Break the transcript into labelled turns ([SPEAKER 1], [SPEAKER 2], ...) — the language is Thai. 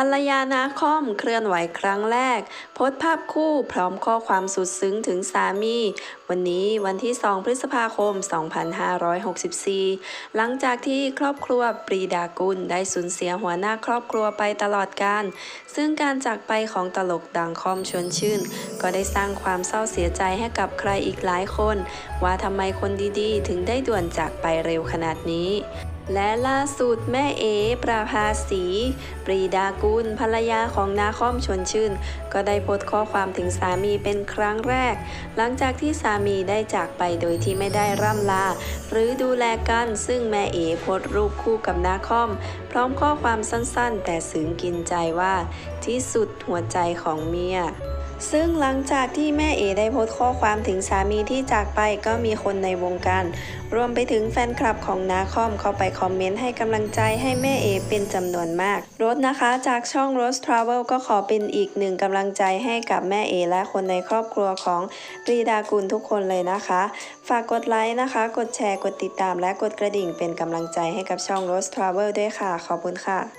[SPEAKER 1] ภรรยานาคอมเคลื่อนไหวครั้งแรก โพสต์ภาพคู่พร้อมข้อความสุดซึ้งถึงสามี วันนี้วันที่ 2 พฤษภาคม 2564 หลังจากที่ครอบครัวปรีดากุลได้สูญเสียหัวหน้าครอบครัวไปตลอดกาลซึ่งการจากไปของตลกดังคอมชวนชื่น ก็ได้สร้างความเศร้าเสียใจให้กับใครอีกหลายคน ว่าทำไมคนดีๆ ถึงได้ด่วนจากไปเร็วขนาดนี้ และล่าสุดแม่เอปราภาสีปรีดากุลภรรยาของนาคอมชวนชื่น ก็ได้โพสต์ข้อความถึงสามีเป็นครั้งแรก หลังจากที่สามีได้จากไปโดยที่ไม่ได้ร่ำลา หรือดูแลกัน ซึ่งแม่เอโพสต์รูปคู่กับนาคอม พร้อมข้อความสั้นๆ แต่ซึ้งกินใจว่า ที่สุดหัวใจของเมีย ซึ่งหลังจากที่แม่เอได้โพสต์ข้อความถึงสามีที่จากไปก็มีคนในวงการ รวมไปถึงแฟนคลับของนาคอมเข้าไปคอมเมนต์ให้กำลังใจให้แม่เอเป็นจำนวนมากรถนะคะจากช่อง Rose Travel ก็ขอเป็นอีกหนึ่งกำลังใจให้กับแม่เอและคนในครอบครัวของปรีดากุลทุกคนเลยนะคะ ฝากกดไลค์นะคะ กดแชร์กดติดตามและกดกระดิ่งเป็นกำลังใจให้กับช่อง Rose Travel ด้วยค่ะ ขอบคุณค่ะ